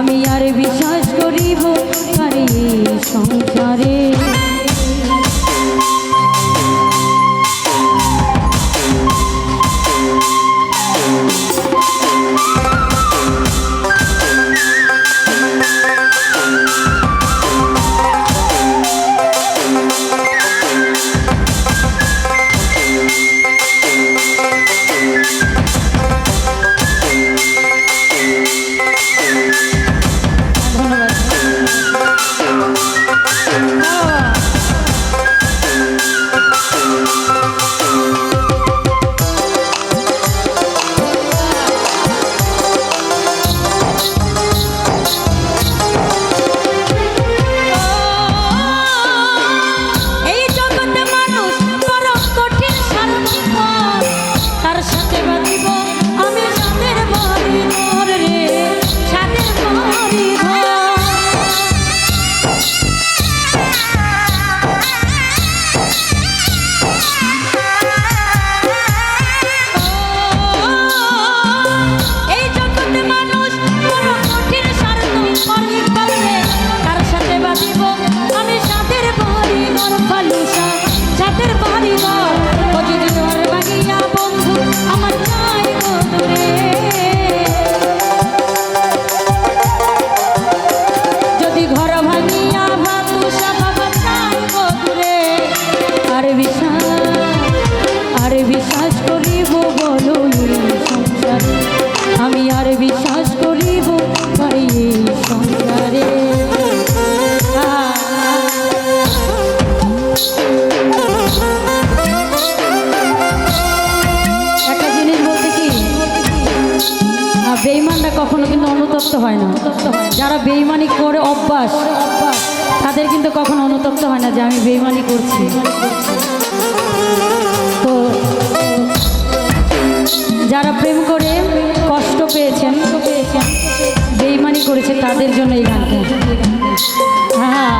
Amiga. কখনো কিন্তু অনুতপ্ত হয় না। যারা বেইমানি করে অভ্যাস, তাদের কিন্তু কখনো অনুতপ্ত হয় না যে আমি বেইমানি করছি। তো যারা প্রেম করে, কষ্ট পেয়েছেন পেয়েছেন বেইমানি করেছে তাদের জন্য এই গানটা। হ্যাঁ।, হ্যাঁ।